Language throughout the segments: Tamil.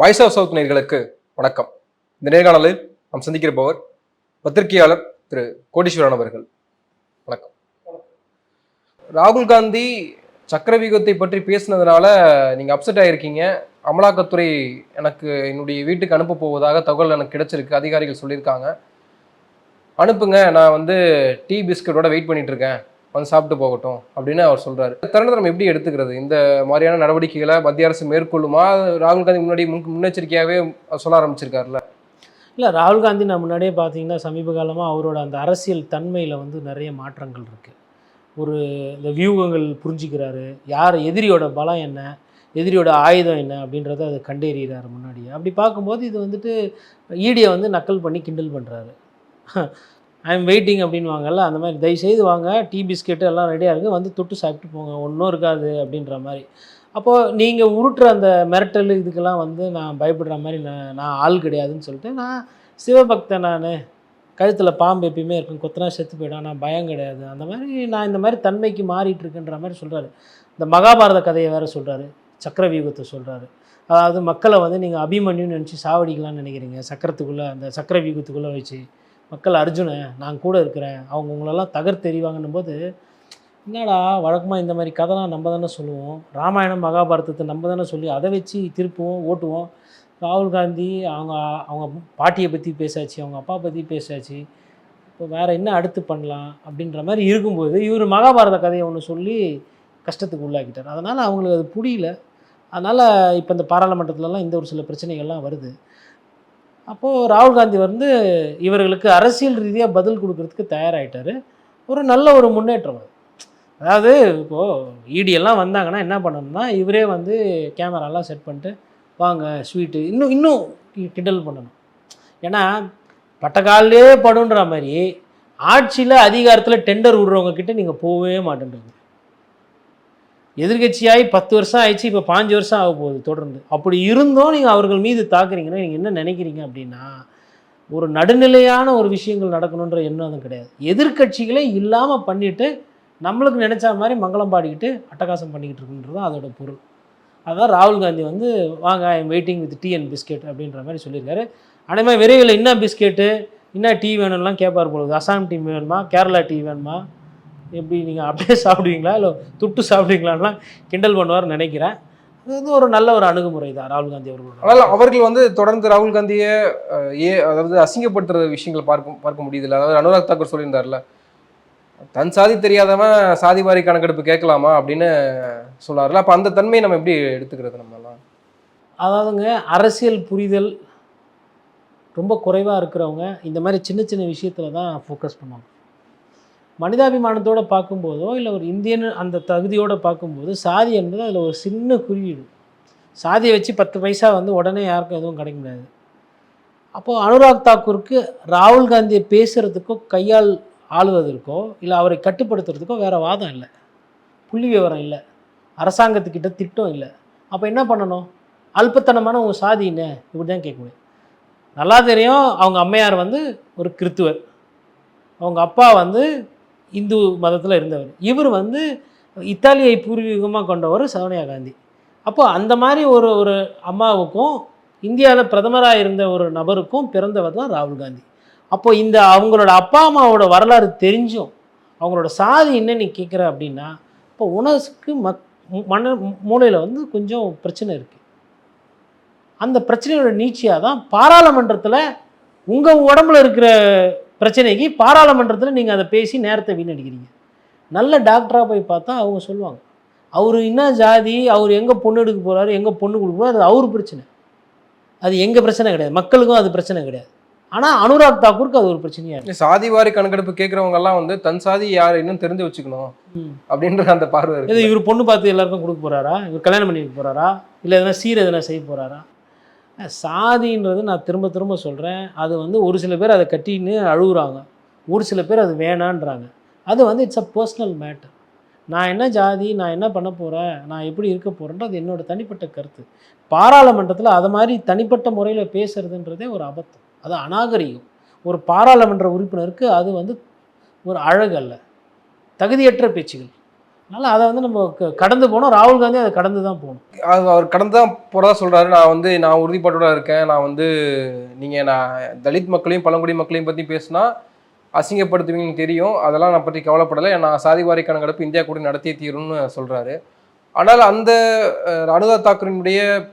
வாய்ஸ் ஆஃப் சவுத் நேர்களுக்கு வணக்கம். இந்த நேர்காணலில் நாம் சந்திக்கிறப்பவர் பத்திரிகையாளர் திரு கோடீஸ்வரன் அவர்கள். வணக்கம். ராகுல் காந்தி சக்கரவியூகத்தை பற்றி பேசினதுனால நீங்கள் அப்செட் ஆகிருக்கீங்க அமலாக்கத்துறை எனக்கு என்னுடைய வீட்டுக்கு அனுப்ப போவதாக தகவல் எனக்கு கிடைச்சிருக்கு. அதிகாரிகள் சொல்லியிருக்காங்க. அனுப்புங்க நான் வந்து டீ பிஸ்கட்டோட வெயிட் பண்ணிட்டு இருக்கேன். வந்து சாப்பிட்டு போகட்டும் அப்படின்னு அவர் சொல்றாரு. தருணத்தை நம்ம எப்படி எடுத்துக்கிறது? இந்த மாதிரியான நடவடிக்கைகளை மத்திய அரசு மேற்கொள்ளுமா? ராகுல் காந்தி முன்னாடி முன் முன்னெச்சரிக்கையாகவே சொல்ல ஆரம்பிச்சிருக்காருல்ல. இல்லை ராகுல் காந்தி நான் முன்னாடியே பார்த்தீங்கன்னா சமீப காலமாக அவரோட அந்த அரசியல் தன்மையில் வந்து நிறைய மாற்றங்கள் இருக்குது ஒரு இந்த வியூகங்கள் புரிஞ்சுக்கிறாரு. யார் எதிரியோட பலம் என்ன? எதிரியோட ஆயுதம் என்ன? அப்படின்றத அதை கண்டறிகிறார் முன்னாடியே. அப்படி பார்க்கும்போது இது வந்துட்டு ஈடியை வந்து நக்கல் பண்ணி கிண்டல் பண்ணுறாரு ஐ எம் வெயிட்டிங் அப்படின்வாங்கல்ல அந்த மாதிரி தயவுசெய்து வாங்க டீ பிஸ்கெட்டு எல்லாம் ரெடியாக இருக்குது வந்து தொட்டு சாப்பிட்டு போங்க ஒன்றும் இருக்காது அப்படின்ற மாதிரி. அப்போது நீங்கள் உருட்டுற அந்த மிரட்டல் இதுக்கெல்லாம் வந்து நான் பயப்படுற மாதிரி நான் நான் ஆள் கிடையாதுன்னு சொல்லிட்டு நான் சிவபக்தன் நான் கழுத்தில் பாம்பு எப்பயுமே இருக்கும் கொத்தனா செத்து போயிடும் நான் பயம் கிடையாது. அந்த மாதிரி நான் இந்த மாதிரி தன்மைக்கு மாறிட்டு இருக்கேன்ற மாதிரி சொல்கிறாரு இந்த மகாபாரத கதையை வேறு சொல்கிறாரு சக்கரவியூகத்தை சொல்கிறாரு அதாவது மக்களை வந்து நீங்கள் அபிமன்யுன்னு நினச்சி சாவடிக்கலாம்னு நினைக்கிறீங்க சக்கரத்துக்குள்ளே அந்த சக்கரவியூகத்துக்குள்ளே வச்சு. மக்கள் அர்ஜுனை நான் கூட இருக்கிறேன். அவங்க உங்களெல்லாம் தகர்த்தெறிவாங்கன்னும் போது என்னடா வழக்கமாக இந்த மாதிரி கதைலாம் நம்ம தானே சொல்லுவோம். ராமாயணம் மகாபாரதத்தை நம்ம தானே சொல்லி அதை வச்சு திருப்புவோம் ஓட்டுவோம். ராகுல் காந்தி அவங்க அவங்க பாட்டியை பற்றி பேசாச்சு அவங்க அப்பா பற்றி பேசாச்சு. இப்போ வேறு என்ன அடுத்து பண்ணலாம்? அப்படின்ற மாதிரி இருக்கும்போது இவர் மகாபாரத கதையை ஒன்று சொல்லி கஷ்டத்துக்கு உள்ளாக்கிட்டார். அதனால் அவங்களுக்கு அது புரியல. அதனால் இப்போ இந்த பாராளுமன்றத்துலலாம் இந்த ஒரு சில பிரச்சனைகள்லாம் வருது. அப்போது ராகுல் காந்தி வந்து இவர்களுக்கு அரசியல் ரீதியாக பதில் கொடுக்கறதுக்கு தயாராகிட்டார் ஒரு நல்ல ஒரு முன்னேற்றம் அது. அதாவது இப்போது ஈடியெல்லாம் வந்தாங்கன்னா என்ன பண்ணணும்னா இவரே வந்து கேமராலாம் செட் பண்ணிட்டு வாங்க ஸ்வீட்டு இன்னும் இன்னும் கிண்டல் பண்ணணும். ஏன்னா பட்டக்காலே படுன்ற மாதிரி ஆட்சியில் அதிகாரத்தில் டெண்டர் விடுறவங்க கிட்ட நீங்கள் போகவே மாட்டேன்றீங்க. எதிர்கட்சியாகி பத்து வருஷம் ஆயிடுச்சு இப்போ பாஞ்சு வருஷம் ஆக போகுது தொடர்ந்து. அப்படி இருந்தும் நீங்கள் அவர்கள் மீது தாக்குறீங்கன்னா நீங்கள் என்ன நினைக்கிறீங்க அப்படின்னா ஒரு நடுநிலையான ஒரு விஷயங்கள் நடக்கணுன்ற எண்ணம் அதுவும் கிடையாது. எதிர்க்கட்சிகளே இல்லாமல் பண்ணிவிட்டு நம்மளுக்கு நினச்ச மாதிரி மங்களம் பாடிக்கிட்டு அட்டகாசம் பண்ணிக்கிட்டு இருக்குன்றது தான் அதோட பொருள். அதான் ராகுல் காந்தி வந்து வாங்க I am waiting with tea and biscuit அப்படின்ற மாதிரி சொல்லியிருக்காரு. அதே மாதிரி விரைவில் என்ன பிஸ்கெட்டு என்ன டீ வேணும்லாம் கேட்பார் போகுது அசாம் டீ வேணுமா? கேரளா டீ வேணுமா? எப்படி நீங்கள் அப்படியே சாப்பிடுவீங்களா? இல்லை துட்டு சாப்பிடுவீங்களான்லாம் கிண்டல் பண்ணுவார்னு நினைக்கிறேன். அது வந்து ஒரு நல்ல ஒரு அணுகுமுறை தான் ராகுல் காந்தி அவர்களோட. ஆனால் அவர்கள் வந்து தொடர்ந்து ராகுல் காந்தியை ஏ அதாவது அசிங்கப்படுத்துற விஷயங்கள் பார்க்க பார்க்க முடியுதுல்ல அதாவது அனுராக் தாக்கூர் சொல்லியிருந்தார்ல தன் சாதி தெரியாதவன் சாதி வாரி கணக்கெடுப்பு கேட்கலாமா அப்படின்னு சொன்னார்ல அப்போ அந்த தன்மையை நம்ம எப்படி எடுத்துக்கிறது நம்மலாம் அதாவதுங்க அரசியல் புரிதல் ரொம்ப குறைவாக இருக்கிறவங்க இந்த மாதிரி சின்ன சின்ன விஷயத்தில் தான் ஃபோக்கஸ் பண்ணுவாங்க. மனிதாபிமானத்தோடு பார்க்கும்போதோ இல்லை ஒரு இந்தியன் அந்த தகுதியோடு பார்க்கும்போது சாதி என்பது அதில் ஒரு சின்ன குறியீடு. சாதியை வச்சு பத்து பைசா வந்து உடனே யாருக்கும் எதுவும் கிடைக்க முடியாது. அப்போது அனுராக் தாக்கூருக்கு ராகுல் காந்தியை பேசுகிறதுக்கோ கையால் ஆளுவதற்கோ இல்லை அவரை கட்டுப்படுத்துறதுக்கோ வேறு வாதம் இல்லை. புள்ளி விவரம் இல்லை. அரசாங்கத்துக்கிட்ட திட்டம் இல்லை. அப்போ என்ன பண்ணணும்? அல்பத்தனமான உங்கள் சாதி என்ன? இப்படி தான் கேட்க முடியும் நல்லா தெரியும் அவங்க அம்மையார் வந்து ஒரு கிறித்துவர். அவங்க அப்பா வந்து இந்து மதத்தில் இருந்தவர். இவர் வந்து இத்தாலியை பூர்வீகமாக கொண்டவர் சோனியா காந்தி. அப்போ அந்த மாதிரி ஒரு ஒரு அம்மாவுக்கும் இந்தியாவில் பிரதமராக இருந்த ஒரு நபருக்கும் பிறந்தவர் தான் ராகுல் காந்தி. அப்போது இந்த அவங்களோட அப்பா அம்மாவோட வரலாறு தெரிஞ்சும் அவங்களோட சாதி என்ன நீ கேட்குற அப்படின்னா இப்போ உணவுக்கு மக் மன மூலையில் வந்து கொஞ்சம் பிரச்சனை இருக்குது அந்த பிரச்சனையோட நீச்சியாக தான் பாராளுமன்றத்தில் உங்கள் உடம்புல இருக்கிற பிரச்சனைக்கு பாராளுமன்றத்தில் நீங்கள் அதை பேசி நேரத்தை வீணடிக்கிறீங்க. நல்ல டாக்டராக போய் பார்த்தா அவங்க சொல்லுவாங்க. அவர் என்ன ஜாதி அவர் எங்கே பொண்ணு எடுக்க போகிறாரு எங்கே பொண்ணு கொடுக்க போறாரு, அது அவர் பிரச்சனை. அது எங்கள் பிரச்சனை கிடையாது. மக்களுக்கும் அது பிரச்சனை கிடையாது. ஆனால் அனுராக் தாக்கூருக்கு அது ஒரு பிரச்சனையாக இருக்குது சாதி வாரி கணக்கெடுப்பு கேட்கறவங்க எல்லாம் வந்து தன் சாதி யார் இன்னும் தெரிஞ்சு வச்சுக்கணும். அப்படின்ற அந்த பார்வை இது இருக்கு இவர் பொண்ணு பார்த்து எல்லாருக்கும் கொடுக்க போகிறாரா இவர் கல்யாணம் பண்ணி போகிறாரா இல்லை எதனா சீர் எதனா செய்ய போகிறாரா சாதின்றது நான் திரும்ப திரும்ப சொல்கிறேன் அது வந்து ஒரு சில பேர் அதை கட்டின்னு அழுகுறாங்க. ஒரு சில பேர் அது வேணான்றாங்க. அது வந்து இட்ஸ் அ பர்சனல் மேட்டர் நான் என்ன ஜாதி நான் என்ன பண்ண போகிறேன் நான் எப்படி இருக்க போகிறேன்றது என்னோட தனிப்பட்ட கருத்து. பாராளுமன்றத்தில் அது மாதிரி தனிப்பட்ட முறையில் பேசுறதுன்றதே ஒரு அபத்தம். அது அநாகரிகம். ஒரு பாராளுமன்ற உறுப்பினருக்கு அது வந்து ஒரு அழகு அல்ல தகுதியற்ற பேச்சுகள். அதனால் அதை வந்து நம்ம கடந்து போனோம். ராகுல் காந்தி அதை கடந்து தான் போகணும் அது அவர் கடந்து தான் போகிறதா சொல்கிறாரு நான் வந்து நான் உறுதிப்பாட்டோட இருக்கேன். நான் வந்து நீங்கள் நான் தலித் மக்களையும் பழங்குடி மக்களையும் பற்றி பேசினா அசிங்கப்படுத்துவீங்கன்னு தெரியும். அதெல்லாம் நான் பற்றி கவலைப்படலை. நான் சாதிவாரிக்கான கணக்கெடுப்பு இந்தியா கூட நடத்தியே தீரும்னு சொல்கிறாரு ஆனால் அந்த அஹ், அனுராக்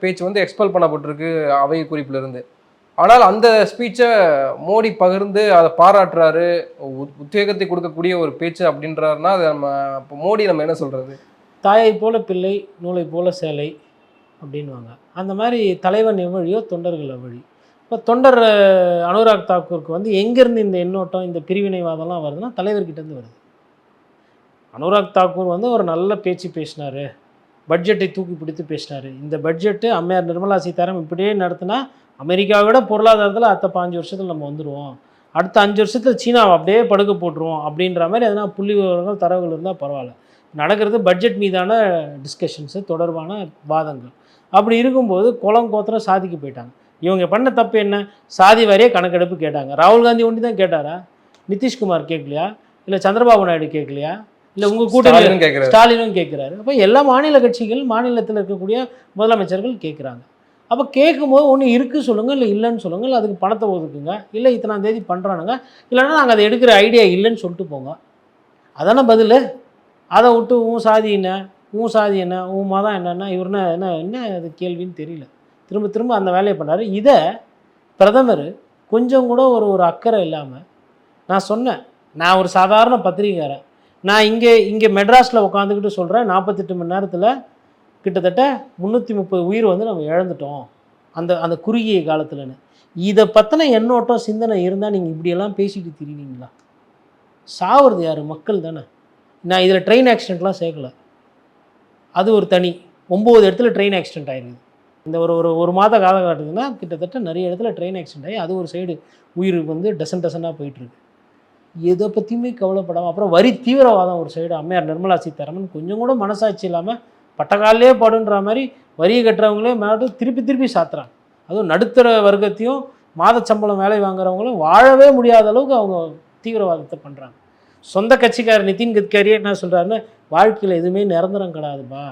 பேச்சு வந்து எக்ஸ்பெல் பண்ணப்பட்டிருக்கு. அவை குறிப்பிலிருந்து. ஆனால் அந்த ஸ்பீச்சை மோடி பகிர்ந்து அதை பாராட்டுறாரு உத்வேகத்தை கொடுக்கக்கூடிய ஒரு பேச்சு அப்படின்றாருன்னா அதை நம்ம இப்போ மோடி நம்ம என்ன சொல்கிறது தாயை போல பிள்ளை நூலை போல சேலை அப்படின்வாங்க அந்த மாதிரி தலைவன் எவ்வழியோ தொண்டர்கள் எவ்வழி இப்போ தொண்டர் அனுராக் தாக்கூருக்கு வந்து எங்கேருந்து இந்த எண்ணோட்டம் இந்த பிரிவினைவாதம்லாம் வருதுன்னா தலைவர்கிட்டேருந்து வருது. அனுராக் தாக்கூர் வந்து ஒரு நல்ல பேச்சு பேசினார். பட்ஜெட்டை தூக்கி பிடித்து பேசினார். இந்த பட்ஜெட்டு அம்மையார் நிர்மலா சீதாராமன் இப்படியே நடத்தினா அமெரிக்காவை விட பொருளாதாரத்தில் அடுத்த பாஞ்சு வருஷத்தில் நம்ம வந்துடுவோம் அடுத்த அஞ்சு வருஷத்தில் சீனாவை அப்படியே படுக்க போட்டுருவோம். அப்படின்ற மாதிரி எதனா புள்ளி விவரங்கள் தரவுகள் இருந்தால் பரவாயில்ல. நடக்கிறது பட்ஜெட் மீதான டிஸ்கஷன்ஸு தொடர்பான வாதங்கள். அப்படி இருக்கும்போது குளம் கோத்திரம் சாதிக்கு போயிட்டாங்க. இவங்க பண்ண தப்பு என்ன? சாதி வாரியாக கணக்கெடுப்பு கேட்டாங்க. ராகுல் காந்தி ஒண்டி தான் கேட்டாரா? நிதிஷ்குமார் கேட்கலையா? இல்லை சந்திரபாபு நாயுடு கேட்கலையா? இல்லை உங்கள் கூட்டணி ஸ்டாலினும் கேட்குறாரு. அப்போ எல்லா மாநில கட்சிகள் மாநிலத்தில் இருக்கக்கூடிய முதலமைச்சர்கள் கேட்குறாங்க. அப்போ கேட்கும்போது ஒன்று இருக்குது சொல்லுங்கள் இல்லை இல்லைன்னு சொல்லுங்கள் இல்லை அதுக்கு பணத்தை ஒதுக்குங்க இல்லை இத்தனாம் தேதி பண்ணுறானுங்க இல்லைன்னா நாங்கள் அதை எடுக்கிற ஐடியா இல்லைன்னு சொல்லிட்டு போங்க. அதானே பதில்? அதை விட்டு உன் சாதி என்ன? உன் சாதி என்ன? உன் மதம் என்னென்னா இவருன்னா என்ன என்ன அது கேள்வின்னு தெரியல. திரும்ப திரும்ப அந்த வேலையை பண்ணார் இதை பிரதமர் கொஞ்சம் கூட ஒரு ஒரு அக்கறை இல்லாமல் நான் சொன்னேன். நான் ஒரு சாதாரண பத்திரிகைக்காரன் நான் இங்கே இங்கே மெட்ராஸில் உட்காந்துக்கிட்டு சொல்கிறேன் நாற்பத்தெட்டு மணி நேரத்தில் கிட்டத்தட்ட முந்நூற்றி முப்பது உயிர் வந்து நம்ம இழந்துட்டோம். அந்த அந்த குறுகிய காலத்தில்னு இதை பற்றின எண்ணோட்டம் சிந்தனை இருந்தால் நீங்கள் இப்படியெல்லாம் பேசிட்டு திரிவீங்களா? சாவுறது யார்? மக்கள் தானே. நான் இதில் ட்ரெயின் ஆக்சிடெண்ட்லாம் சேர்க்கல. அது ஒரு தனி. ஒம்பது இடத்துல ட்ரெயின் ஆக்சிடென்ட் ஆயிருக்குது இந்த ஒரு ஒரு ஒரு மாத காலகட்டத்துக்குன்னா கிட்டத்தட்ட நிறைய இடத்துல ட்ரெயின் ஆக்சிடென்ட் ஆகி அது ஒரு சைடு உயிர் வந்து டசன் டசனாக போயிட்டுருக்கு. எதை பற்றியுமே கவலைப்படாமல் அப்புறம் வரி தீவிரவாதம் ஒரு சைடு அம்மையார் நிர்மலா சீதாராமன் கொஞ்சம் கூட மனசாட்சி இல்லாமல் பட்டக்காலே படுன்ற மாதிரி வரியை கட்டுறவங்களே மேலே திருப்பி திருப்பி சாத்துறாங்க. அதுவும் நடுத்தர வர்க்கத்தையும் மாத சம்பளம் வேலை வாங்குறவங்களும் வாழவே முடியாத அளவுக்கு அவங்க தீவிரவாதத்தை பண்ணுறாங்க சொந்த கட்சிக்காரர் நிதின் கட்கரியே என்ன சொல்கிறாருன்னு வாழ்க்கையில் எதுவுமே நிரந்தரம் கிடையாதுப்பா.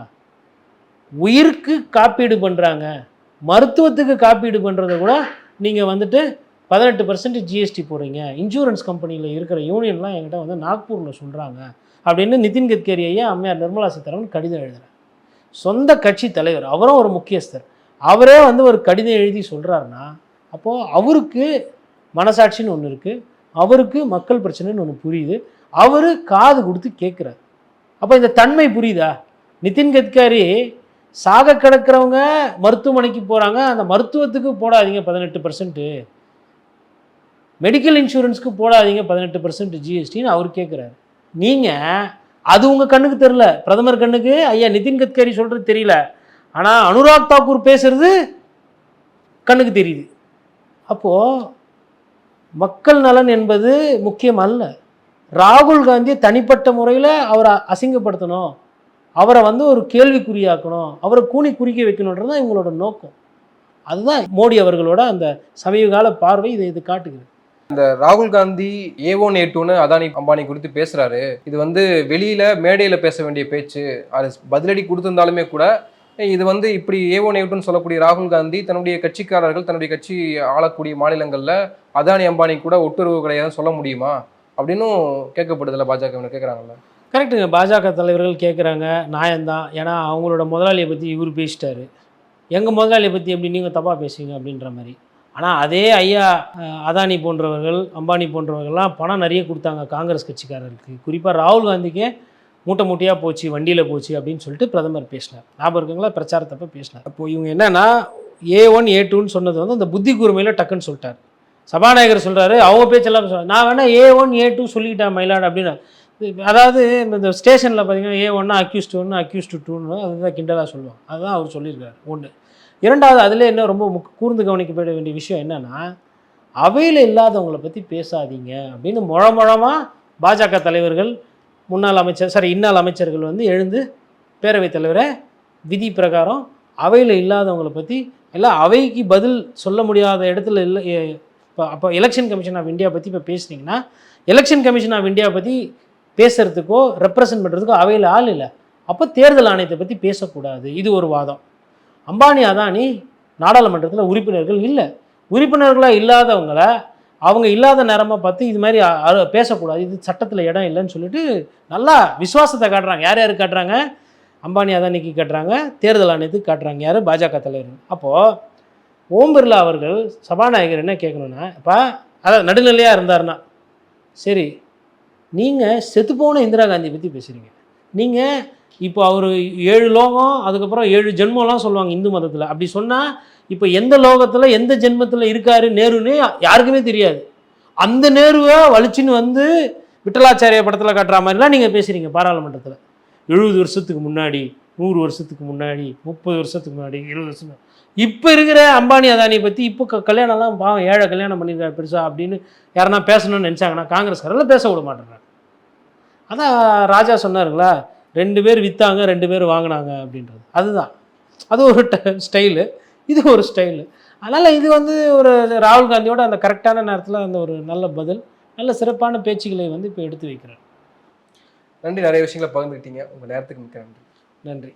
உயிருக்கு காப்பீடு பண்ணுறாங்க மருத்துவத்துக்கு காப்பீடு பண்ணுறத கூட நீங்கள் வந்துட்டு பதினெட்டு பர்சன்ட் ஜிஎஸ்டி போடுறீங்க. இன்சூரன்ஸ் கம்பெனியில் இருக்கிற யூனியன்லாம் என்கிட்ட வந்து நாக்பூரில் சொல்கிறாங்க அப்படின்னு நிதின் கட்கரி ஐயா அம்மையார் நிர்மலா சீதாராமன் கடிதம் எழுதுகிறேன் சொந்த கட்சி தலைவர் அவரும் ஒரு முக்கியஸ்தர். அவரே வந்து ஒரு கடிதம் எழுதி சொல்கிறாருன்னா அப்போது அவருக்கு மனசாட்சின்னு ஒன்று இருக்குது அவருக்கு மக்கள் பிரச்சனைன்னு ஒன்று புரியுது அவர் காது கொடுத்து கேட்குறாரு அப்போ இந்த தன்மை புரியுதா? நிதின் கட்காரி சாக கிடக்கிறவங்க மருத்துவமனைக்கு போகிறாங்க அந்த மருத்துவத்துக்கு போடாதீங்க பதினெட்டு பர்சன்ட்டு மெடிக்கல் இன்சூரன்ஸ்க்கு போடாதீங்க பதினெட்டு பர்சன்ட் ஜிஎஸ்டின்னு அவர் கேட்குறாரு நீங்கள் அது உங்கள் கண்ணுக்கு தெரில பிரதமர் கண்ணுக்கு ஐயா நிதின் கட்கரி சொல்கிறது தெரியல. ஆனால் அனுராக் தாக்கூர் பேசுறது கண்ணுக்கு தெரியுது. அப்போது மக்கள் நலன் என்பது முக்கியம் அல்ல. ராகுல் காந்தியை தனிப்பட்ட முறையில் அவரை அசிங்கப்படுத்தணும். அவரை வந்து ஒரு கேள்விக்குறியாக்கணும். அவரை கூனி குறிக்க வைக்கணுன்றது தான் இவங்களோட நோக்கம். அதுதான் மோடி அவர்களோட அந்த சமீபகால பார்வை இதை இது காட்டுகிறது. இந்த ராகுல் காந்தி ஏ ஒன் ஏ டூன்னு அதானி அம்பானி குறித்து பேசுறாரு. இது வந்து வெளியில மேடையில பேச வேண்டிய பேச்சு. அது பதிலடி கொடுத்திருந்தாலுமே கூட இது வந்து இப்படி ஏ ஒன் ஏ டூன்னு சொல்லக்கூடிய ராகுல் காந்தி தன்னுடைய கட்சிக்காரர்கள் தன்னுடைய கட்சி ஆளக்கூடிய மாநிலங்கள்ல அதானி அம்பானி கூட ஒட்டுறவு கிடையாது சொல்ல முடியுமா? அப்படின்னும் கேட்கப்படுதுல்ல பாஜக கேட்குறாங்கல்ல கரெக்டுங்க பாஜக தலைவர்கள் கேட்குறாங்க நியாயம்தான். ஏன்னா அவங்களோட முதலாளியை பற்றி இவர் பேசிட்டாரு. எங்கள் முதலாளியை பற்றி எப்படி நீங்கள் தப்பாக பேசுவீங்க அப்படின்ற மாதிரி. ஆனால் அதே ஐயா அதானி போன்றவர்கள் அம்பானி போன்றவர்கள்லாம் பணம் நிறைய கொடுத்தாங்க காங்கிரஸ் கட்சிக்காரருக்கு. குறிப்பாக ராகுல் காந்திக்கே மூட்டை மூட்டையாக போச்சு வண்டியில் போச்சு அப்படின்னு சொல்லிட்டு பிரதமர் பேசினார். ஞாபகம் இருக்குங்களா? பிரச்சாரத்தப்போ பேசினார். அப்போது இவங்க என்னென்னா ஏ ஒன் ஏ டூன்னு சொன்னது வந்து அந்த புத்தி கூர்மையில் டக்குன்னு சொல்லிட்டார். சபாநாயகர் சொல்கிறாரு அவங்க பேச்செல்லாம் சொல்கிறார் நான் வேணால் ஏ ஒன் ஏ டூ சொல்லிக்கிட்டேன் மயிலாடு அப்படின்னு. அதாவது இந்த ஸ்டேஷனில் பார்த்தீங்கன்னா ஏ ஒன்னா அக்யூஸ்ட் ஒன்று அக்யூஸ்ட் டூன்னு அதுதான் கிண்டலாக சொல்லுவாங்க. அதுதான் அவர் சொல்லியிருக்காரு ஒன்று இரண்டாவது அதில் என்ன ரொம்ப முக் கூர்ந்து கவனிக்கப்பட வேண்டிய விஷயம் என்னென்னா அவையில் இல்லாதவங்களை பற்றி பேசாதீங்க அப்படின்னு முழமுழமாக பாஜக தலைவர்கள் முன்னாள் அமைச்சர் சாரி இன்னாள் அமைச்சர்கள் வந்து எழுந்து பேரவைத் தலைவரை விதி பிரகாரம் அவையில் இல்லாதவங்களை பற்றி எல்லாம் அவைக்கு பதில் சொல்ல முடியாத இடத்துல இல்லை இப்போ அப்போ எலெக்ஷன் கமிஷன் ஆஃப் இந்தியா பற்றி இப்போ பேசுனீங்கன்னா எலெக்ஷன் கமிஷன் ஆஃப் இந்தியா பற்றி பேசுகிறதுக்கோ ரெப்ரசன்ட் பண்ணுறதுக்கோ அவையில் ஆள் இல்லை. அப்போ தேர்தல் ஆணையத்தை பற்றி பேசக்கூடாது. இது ஒரு வாதம். அம்பானி அதானி நாடாளுமன்றத்தில் உறுப்பினர்கள் இல்லை. உறுப்பினர்களாக இல்லாதவங்கள அவங்க இல்லாத நேரமாக பார்த்து இது மாதிரி பேசக்கூடாது. இது சட்டத்தில் இடம் இல்லைன்னு சொல்லிட்டு நல்லா விசுவாசத்தை காட்டுறாங்க. யார் யார் காட்டுறாங்க? அம்பானி அதானிக்கு காட்டுறாங்க. தேர்தல் ஆணையத்துக்கு காட்டுறாங்க. யார்? பாஜக தலைவர். அப்போது ஓம் பிர்லா அவர்கள் சபாநாயகர் என்ன கேட்கணுன்னா இப்போ அதாவது நடுநிலையாக இருந்தாருன்னா சரி நீங்கள் செத்துப்போன இந்திரா காந்தியை பற்றி பேசுகிறீங்க நீங்கள் இப்போ அவர் ஏழு லோகம் அதுக்கப்புறம் ஏழு ஜென்மம்லாம் சொல்லுவாங்க இந்து மதத்தில். அப்படி சொன்னால் இப்போ எந்த லோகத்தில் எந்த ஜென்மத்தில் இருக்கார் நேருன்னு யாருக்குமே தெரியாது. அந்த நேருவை வலிச்சுன்னு வந்து விட்டலாச்சாரிய படத்தில் காட்டுற மாதிரிலாம் நீங்கள் பேசுகிறீங்க பாராளுமன்றத்தில். எழுபது வருஷத்துக்கு முன்னாடி நூறு வருஷத்துக்கு முன்னாடி முப்பது வருஷத்துக்கு முன்னாடி இருபது வருஷம் இப்போ இருக்கிற அம்பானி அதானியை பற்றி இப்போ க கல்யாணம்லாம் பாவம் ஏழை கல்யாணம் பண்ணியிருக்காரு பெருசா அப்படின்னு யாருன்னா பேசணும்னு நினச்சாங்கன்னா காங்கிரஸ்காரெல்லாம் பேச விட மாட்டேறாங்க அதான் ராஜா சொன்னாருங்களா ரெண்டு பேர் விற்றாங்க ரெண்டு பேர் வாங்கினாங்க அப்படின்றது. அதுதான். அது ஒரு ஸ்டைலு. இது ஒரு ஸ்டைலு. அதனால் இது வந்து ஒரு ராகுல் காந்தியோட அந்த கரெக்டான நேரத்தில் அந்த ஒரு நல்ல பதில் நல்ல சிறப்பான பேச்சுக்களை வந்து இப்போ எடுத்து வைக்கிறார். நன்றி. நிறைய விஷயங்களை பகிர்ந்துக்கிட்டீங்க உங்க நேரத்துக்கு மிக்க நன்றி. நன்றி.